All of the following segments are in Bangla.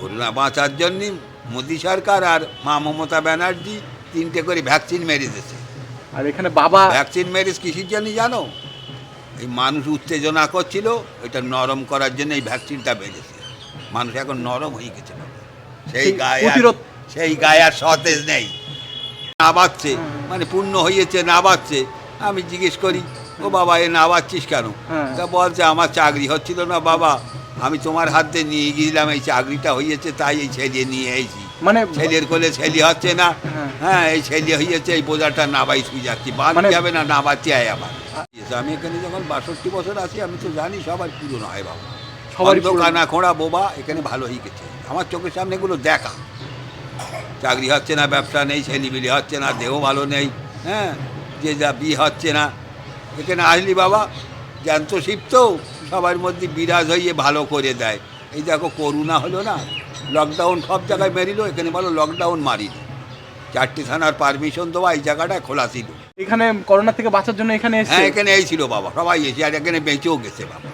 করোনা বাঁচার জন্যে মোদী সরকার আর মা মমতা ব্যানার্জি তিনটে করে ভ্যাকসিন মেরে দিয়েছে। আর এখানে বাবা ভ্যাকসিন মেরিস কিসের জন্য জানো? এই মানুষ উত্তেজনা করছিল ওইটা নরম করার জন্য এই ভ্যাকসিনটা বেরিয়েছে। মানুষ এখন নরম হয়ে গেছে। সেই গায়ে সেই গায়ে আর সতেজ নেই। না বাচ্ছে মানে পূর্ণ হয়েছে না বাচ্ছে আমি জিজ্ঞেস করি ও বাবা এ না বাচ্ছিস কেন? হ্যাঁ। তা বলছে আমার চাকরি হচ্ছিল না বাবা। আমি তোমার হাতে নিয়ে গিয়েছিলাম এই চাকরিটা হয়েছে তাই এই ছেলে নিয়ে এসেছি মানে ছেলের কোলে ছেলে হচ্ছে না। হ্যাঁ। হ্যাঁ এই ছেলে হয়েছে এই বোঝাটা না বাই শুয়ে যাচ্ছি মানে- যাবে না না বাচ্চা আয় আবার। আমি এখানে যখন বাষট্টি বছর আছি আমি তো জানি সবার পুরনো হয় বাবা। সবার। কানা খোঁড়া বোবা এখানে ভালো হয়ে গেছে। আমার চোখের সামনে এগুলো দেখা। চাকরি হচ্ছে না ব্যবসা নেই ছেলিবিলি হচ্ছে না দেহ ভালো নেই হ্যাঁ যে যা বিয়ে হচ্ছে না। এখানে আসলি বাবা জ্যান্ত শিব তো সবার মধ্যে বিরাজ হয়ে ভালো করে দেয়। এই দেখো করুণা হলো না। লকডাউন সব জায়গায় মেরিল এখানে বলো লকডাউন মারিল চারটি থানার পারমিশন দেওয়া এই জায়গাটা খোলা ছিল। এখানে করোনা থেকে বাঁচার জন্য এখানে হ্যাঁ এখানে এই ছিল বাবা সবাই এসে আর এখানে বেঁচেও গেছে বাবা।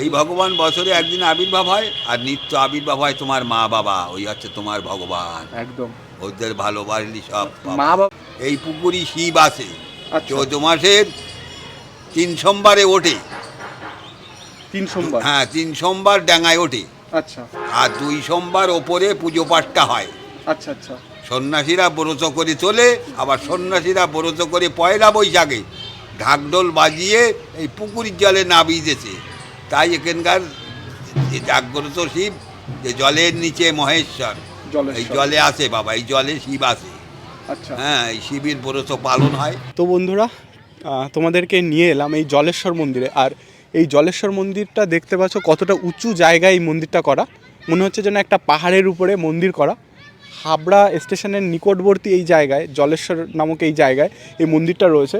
এই ভগবান বছরে একদিন আবির্ভাব হয় আর নিত্য আবির্ভাব হয় তোমার মা বাবা ওই হচ্ছে তোমার ভগবান। একদম। ওদের ভালোবাসলি সব। মা বাবা এই পুকুরি শিব আছে। আচ্ছা। চৌদ্দ মাসের তিন সোমবারে ওঠে। তিন সোমবার? হ্যাঁ তিন সোমবার ডাঙায় ওঠে। আচ্ছা। আর দুই সোমবার ওপরে পুজো পাঠটা হয়। আচ্ছা আচ্ছা। সন্ন্যাসীরা ব্রত করে চলে আবার সন্ন্যাসীরা ব্রত করে পয়লা বৈশাখে ঢাকঢোল বাজিয়ে এই পুকুরের জলে নাবিয়ে দিয়েছে। তাই এখানকার যে জাগ্রত শিব যে জলের নিচে মহেশ্বর এই জলে আছে বাবা এই জলে শিব আছে আচ্ছা। হ্যাঁ এই শিবের ব্রত পালন হয়। তো বন্ধুরা তোমাদেরকে নিয়ে এলাম এই জলেশ্বর মন্দিরে। আর এই জলেশ্বর মন্দিরটা দেখতে পাচ্ছ কতটা উঁচু জায়গায় এই মন্দিরটা করা। মনে হচ্ছে যেন একটা পাহাড়ের উপরে মন্দির করা। হাবড়া স্টেশনের নিকটবর্তী এই জায়গায়, জলেশ্বর নামক এই জায়গায় এই মন্দিরটা রয়েছে।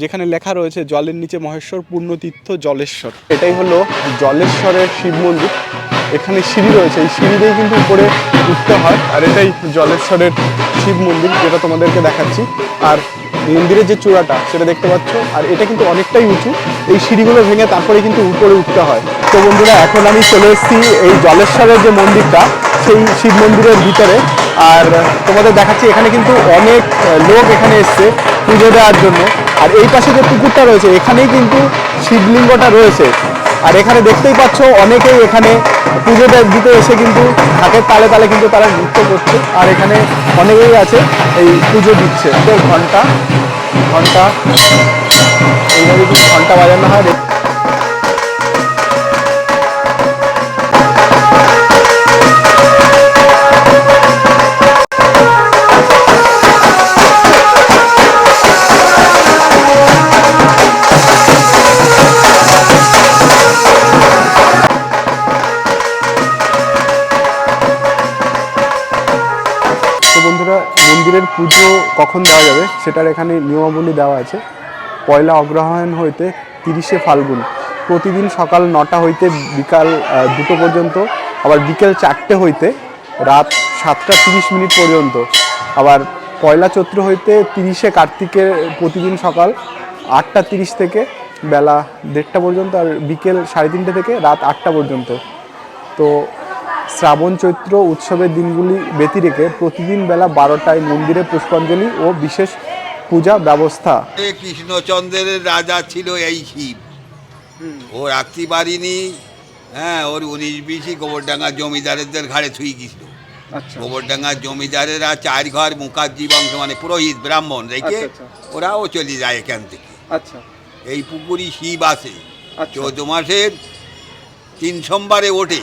যেখানে লেখা রয়েছে, জলের নিচে মহেশ্বর পূর্ণতীর্থ জলেশ্বর। এটাই হলো জলেশ্বরের শিব মন্দির। এখানে সিঁড়ি রয়েছে। এই সিঁড়ি দিয়েই কিন্তু উপরে উঠতে হয়। আর এটাই জলেশ্বরের শিব মন্দির, যেটা তোমাদেরকে দেখাচ্ছি। আর মন্দিরের যে চূড়াটা, সেটা দেখতে পাচ্ছ। আর এটা কিন্তু অনেকটাই উঁচু। এই সিঁড়িগুলো ভেঙে তারপরে কিন্তু উপরে উঠতে হয়। তো বন্ধুরা, এখন আমি চলে এসেছি এই জলেশ্বরের যে মন্দিরটা, সেই শিব মন্দিরের ভিতরে। আর তোমাদের দেখাচ্ছি, এখানে কিন্তু অনেক লোক এখানে এসছে পুজো দেওয়ার জন্য। আর এই পাশে যে পুকুরটা রয়েছে, এখানেই কিন্তু শিবলিঙ্গটা রয়েছে। আর এখানে দেখতেই পাচ্ছ, অনেকেই এখানে পুজো দে- দিতে এসে কিন্তু ঢাকের তালে তালে কিন্তু তারা নৃত্য করছে। আর এখানে অনেকেই আছে, এই পুজো দিচ্ছে। ঘণ্টা ঘণ্টা, এইভাবে ঘণ্টা বাজানো হয়। বন্ধুরা মন্দিরের পুজো কখন দেওয়া যাবে, সেটার এখানে নিয়মাবলী দেওয়া আছে। পয়লা অগ্রহায়ণ হইতে তিরিশে ফাল্গুন। প্রতিদিন সকাল নটা হইতে বিকাল দুটো পর্যন্ত, আবার বিকেল চারটে হইতে রাত সাতটা তিরিশ মিনিট পর্যন্ত। আবার পয়লা চৈত্র হইতে তিরিশে কার্তিকের প্রতিদিন সকাল আটটা তিরিশ থেকে বেলা দেড়টা পর্যন্ত, আর বিকেল সাড়ে তিনটে থেকে রাত আটটা পর্যন্ত। তো শ্রাবণ চৈত্র উৎসবের দিনগুলি ব্যতি রেখে প্রতিদিন বেলা বারোটায় মন্দিরে পুষ্পাঞ্জলি ও বিশেষ পূজা ব্যবস্থা। কৃষ্ণচন্দ্রের রাজা ছিল এই শিব। ও রাখতে পারিনি হ্যাঁ ওর উনিশ বিশই গোবরডাঙ্গা জমিদারেদের ঘাড়ে ছুঁয়ে গেছিল আচ্ছা। গোবরডাঙ্গা জমিদারেরা চার ঘর মুখার্জি বংশ মানে পুরোহিত ব্রাহ্মণ রেখে আচ্ছা, আচ্ছা। ওরাও চলে যায় এখান থেকে। আচ্ছা। এই পুকুরি শিব আসে। আচ্ছা। চৌদ্দ মাসের তিন সোমবারে ওঠে।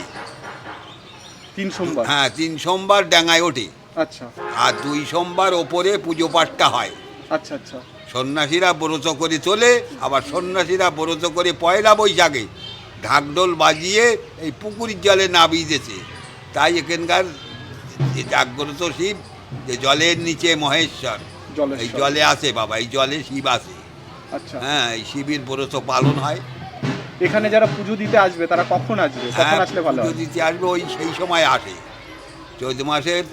তিন সোমবার? হ্যাঁ তিন সোমবার ডাঙায় ওঠে। আচ্ছা। আর দুই সোমবার ওপরে পুজো পাঠটা হয়। আচ্ছা আচ্ছা। সন্ন্যাসীরা ব্রত করে চলে আবার সন্ন্যাসীরা ব্রত করে পয়লা বৈশাখে ঢাকঢোল বাজিয়ে এই পুকুরের জলে নাবিয়ে দিয়েছে। তাই এখানকার যে জাগ্রত শিব যে জলের নিচে মহেশ্বর এই জলে আছে বাবা এই জলে শিব আসে। আচ্ছা। হ্যাঁ এই শিবের ব্রত পালন হয়। এখানে যারা পুজো দিতে আসবে তারা কখন আসবে? কখন হ্যাঁ আসলে ভালো পুজো দিতে আসবে ওই সেই সময় আসে। চৈত মাসের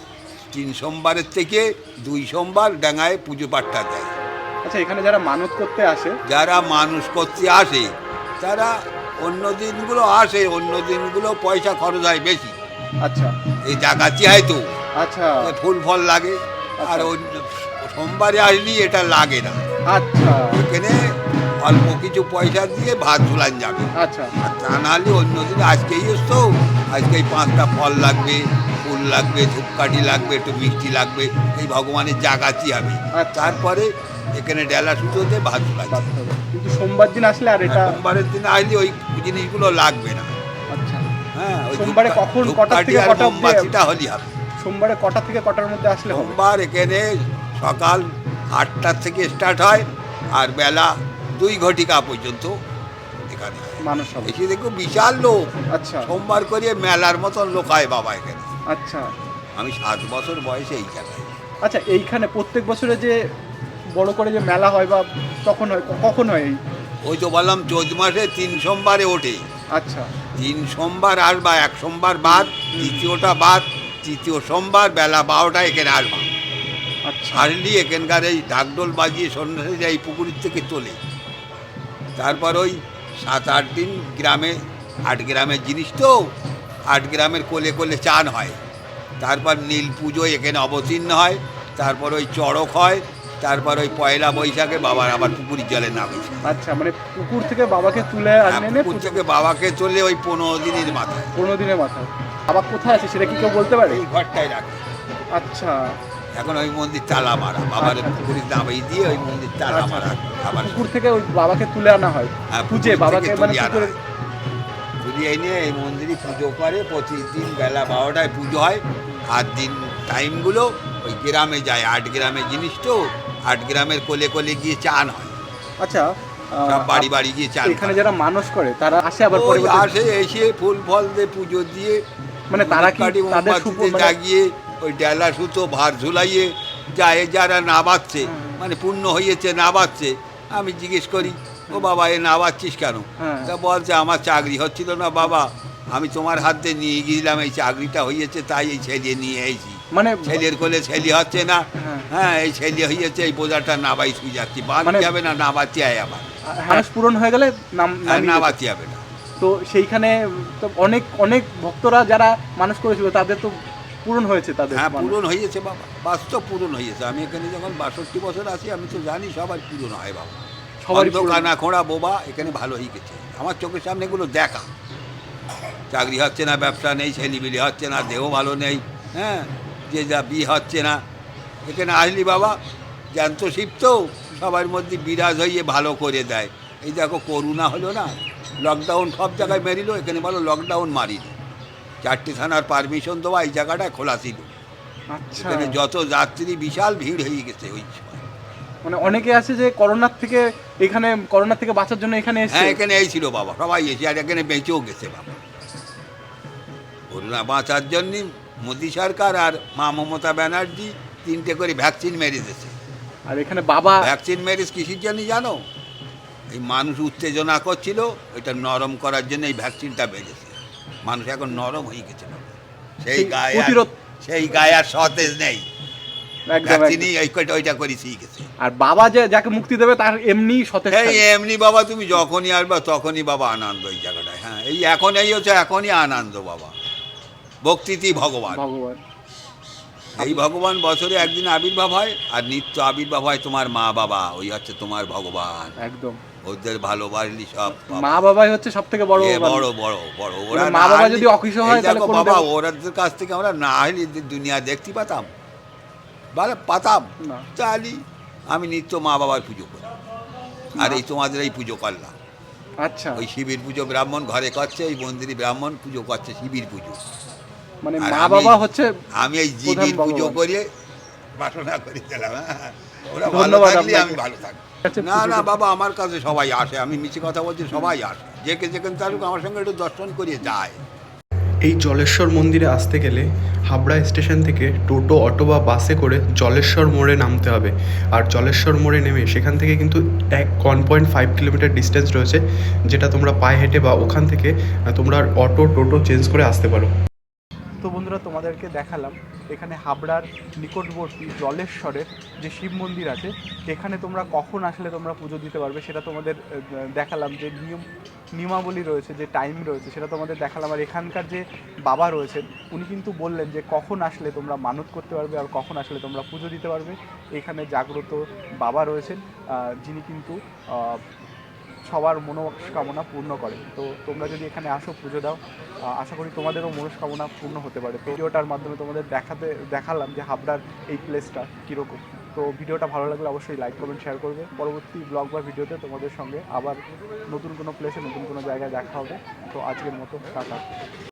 তিন সোমবারের থেকে দুই সোমবার ডাঙায় পুজো পাঠটা দেয়। আচ্ছা এখানে যারা মানত করতে আসে? যারা মানুষ করতে আসে তারা অন্য দিনগুলো আসে অন্য দিনগুলো পয়সা খরচ হয় বেশি। আচ্ছা। এই জাগাতি হয় তো। আচ্ছা। ফুল ফল লাগে। আর আচ্ছা। ওই সোমবারে আসলি এটা লাগে না। আচ্ছা। এখানে অল্প কিছু পয়সা দিয়ে ভাত ঝুলান যাবে। আচ্ছা। আর তা নাহলে অন্য দিন আজকেই এসছো আজকে এই পাঁচটা ফল লাগবে ফুল লাগবে ধূপকাঠি লাগবে একটু মিষ্টি লাগবে এই ভগবানের জাগাতি হবে আর আচ্ছা। তারপরে এখানে ডেলা সুতোতে ভাত বাদ কিন্তু সোমবার দিন আসলে আর এটা সোমবারের দিন আসলে ওই জিনিসগুলো লাগবে না। আচ্ছা। হ্যাঁ সোমবারে কখন, থেকে কটা মোমবাতিটা হলেই হবে। সোমবারে কটা থেকে কটার মধ্যে আসলে সোমবার এখানে সকাল আটটার থেকে স্টার্ট হয় আর বেলা দুই ঘটিকা পর্যন্ত এখানে মানুষ হবে। এসে দেখো বিশাল লোক। আচ্ছা। সোমবার করিয়ে মেলার মতন লোক হয় বাবা এখানে। আচ্ছা। আমি সাত বছর বয়সে এই জায়গায়। আচ্ছা এইখানে প্রত্যেক বছরে যে বড় করে যে মেলা হয় বা তখন হয় কখন হয় এই? ওই তো বললাম চোদ্দ মাসে তিন সোমবারে ওঠে। আচ্ছা। তিন সোমবার আসবা এক সোমবার বাদ দ্বিতীয়টা বাদ তৃতীয় সোমবার বেলা বারোটা এখানে আসবা আচ্ছা। হারলি এখানকার এই ঢাকডোল বাজিয়ে সন্ন্যাসীরা এই পুকুরের থেকে তোলে। তারপর ওই সাত আট দিন গ্রামে আট গ্রামের জিনিস তো আট গ্রামের কোলে কোলে চান হয়। তারপর নীল পুজো এখানে অবতীর্ণ হয় তারপর ওই চড়ক হয় তারপর ওই পয়লা বৈশাখে বাবার আবার পুকুরের জলে নামে। আচ্ছা মানে পুকুর থেকে বাবাকে তুলে এনে পুকুর থেকে বাবাকে তোলে ওই পনেরো দিনের মাথায়। পনেরো দিনের মাথায়। বাবা কোথায় আছে সেটা কি কেউ বলতে পারে? এই ঘরটাই রাখে। আচ্ছা। এখন ওই মন্দির তালা মারা। বাবার আচ্ছা। পুকুরের দাবাই দিয়ে ওই মন্দির তালা আচ্ছা। মারা আবার পুকুর থেকে ওই বাবাকে তুলে আনা হয়। হ্যাঁ, পুজে বাবাকে মানে তুলে এনে এই মন্দিরে পুজো করে প্রতিদিন বেলা বারোটায় পুজো হয়। আর দিন টাইমগুলো ওই গ্রামে যায়। আট গ্রামের জিনিস তো আট গ্রামের কোলে কোলে গিয়ে চান হয়। আচ্ছা সব বাড়ি বাড়ি গিয়ে চান এখানে যারা মানুষ করে তারা আসে আবার আসে এসে ফুল ফল দিয়ে পুজো দিয়ে মানে তারা কি তাদের মানে- জাগিয়ে ওই ডেলা সুতো ভার ঝুলাইয়ে যায় যারা না বাচ্ছে মানে পূর্ণ হয়েছে না বাচ্ছে আমি জিজ্ঞেস করি ও বাবা এ না বাচ্ছিস কেন? হ্যাঁ। তা বলছে আমার চাকরি হচ্ছিল না বাবা। আমি তোমার হাত নিয়ে গিয়েছিলাম এই চাকরিটা হয়েছে তাই এই ছেলে নিয়ে এসেছি মানে ছেলের কোলে ছেলে হচ্ছে না। হ্যাঁ। হ্যাঁ এই ছেলে হয়েছে এই বোঝাটা না বাই শুয়ে যাচ্ছি বাদ মানে- যাবে না না বাচ্চি আয় আবার। মানুষ পূরণ হয়ে গেলে নাম আর নামিয়ে না যেত। বাচ্চি যাবে না। তো সেইখানে তো অনেক অনেক ভক্তরা যারা মানুষ করেছিল তাদের তো পূরণ হয়েছে তাদের হ্যাঁ পূরণ হয়েছে বাবা বাস্তব পূরণ হয়েছে। আমি এখানে যখন বাষট্টি বছর আছি আমি তো জানি সবার পূরণ হয় বাবা। সবারই। কানা খোঁড়া বোবা এখানে ভালো হয়ে গেছে। আমার চোখের সামনে এগুলো দেখা। চাকরি হচ্ছে না ব্যবসা নেই ছেলিবিলি হচ্ছে না দেহ ভালো নেই হ্যাঁ? যে যা বিয়ে হচ্ছে না। এখানে আসলি বাবা জ্যান্ত শিব তো সবার মধ্যে বিরাজ হয়ে ভালো করে দেয়। এই দেখো করুণা হলো না। লকডাউন সব জায়গায় মেরিল এখানে বলো লকডাউন মারিল চারটি থানার পারমিশন দেওয়া এই জায়গাটা খোলা ছিল। আচ্ছা। এখানে যত যাত্রী বিশাল ভিড় হয়ে গেছে ওই মানে অনেকে আছে যে করোনার থেকে এখানে করোনা থেকে বাঁচার জন্য এখানে এসে হ্যাঁ এখানে এই ছিল বাবা সবাই এসে আর এখানে বেঁচেও গেছে বাবা। করোনা বাঁচার জন্য মোদী সরকার আর মা মমতা ব্যানার্জি তিনটে করে ভ্যাকসিন মেরে দিয়েছে। আর এখানে বাবা ভ্যাকসিন মেরেছে কিসের জন্য জানো? এই মানুষ উত্তেজনা করছিল ওইটা নরম করার জন্য এই ভ্যাকসিনটা বেড়েছে। মানুষ এখন নরম হয়ে গেছে সেই গায়ে সেই গায়ে আর সতেজ নেই। ওইটা করে আর বাবা যে যাকে মুক্তি দেবে তার এমনি সতেজ এমনি বাবা তুমি যখনই আসবা তখনই বাবা আনন্দ এই জায়গাটায়। হ্যাঁ এই এখন এই হচ্ছে এখনই আনন্দ বাবা। ভক্তিতেই ভগবান। ভগবান। এই ভগবান বছরে একদিন আবির্ভাব হয় আর নিত্য আবির্ভাব হয় তোমার মা বাবা ওই হচ্ছে তোমার ভগবান। একদম। ওদের ভালোবাসলি সব মা বাবাই হচ্ছে সব থেকে বড় বড় বড় বড়। ওরা মানে মা বাবা যদি অকিশো হয় তাহলে বাবা ওরাদের কাছ থেকে আমরা না হলে দুনিয়া দেখতে পাতাম বলে পাতাম। তাহলে আমি নিত্য মা বাবার পুজো করি। আর এই তোমাদের এই পুজো করলাম। আচ্ছা। ওই শিবির পুজো ব্রাহ্মণ ঘরে করছে এই মন্দিরে ব্রাহ্মণ পুজো করছে শিবির পুজো। মানে মা বাবা হচ্ছে আমি এই জীবির পুজো। করে বাসনা করে দিলাম হ্যাঁ। ওরা ভালো থাকলে আমি ভালো থাকি আচ্ছা, না না বাবা আমার কাছে সবাই আসে আমি মিছে কথা বলছি সবাই আসে। যে কে যেখানে থাকুক আমার সঙ্গে একটু দর্শন করিয়ে যায়। এই জলেশ্বর মন্দিরে আসতে গেলে হাবড়া স্টেশন থেকে টোটো অটো বা বাসে করে জলেশ্বর মোড়ে নামতে হবে। আর জলেশ্বর মোড়ে নেমে সেখান থেকে কিন্তু এক one point five kilometre distance রয়েছে যেটা তোমরা পায়ে হেঁটে বা ওখান থেকে তোমরা অটো টোটো চেঞ্জ করে আসতে পারো। বন্ধুরা, তোমাদেরকে দেখালাম এখানে হাবড়ার নিকটবর্তী জলেশ্বরের যে শিব মন্দির আছে এখানে তোমরা কখন আসলে তোমরা পুজো দিতে পারবে সেটা তোমাদের দেখালাম যে নিয়ম, নিয়মাবলী রয়েছে, যে টাইম রয়েছে সেটা তোমাদের দেখালাম। আর এখানকার যে বাবা রয়েছেন, উনি কিন্তু বললেন যে কখন আসলে তোমরা মানত করতে পারবে আর কখন আসলে তোমরা পুজো দিতে পারবে। এখানে জাগ্রত বাবা রয়েছেন যিনি কিন্তু সবার মনস্কামনা পূর্ণ করে। তো তোমরা যদি এখানে আসো, পুজো দাও আশা করি তোমাদেরও মনস্কামনা পূর্ণ হতে পারে। তো ভিডিওটার মাধ্যমে তোমাদের দেখাতে, দেখালাম যে হাবড়ার এই প্লেসটা কীরকম। তো ভিডিওটা ভালো লাগলে অবশ্যই লাইক কমেন্ট শেয়ার করবে। পরবর্তী ব্লগ বা ভিডিওতে তোমাদের সঙ্গে আবার নতুন কোনো প্লেসে নতুন কোনো জায়গায় দেখা হবে। তো আজকের মতো, টাটা।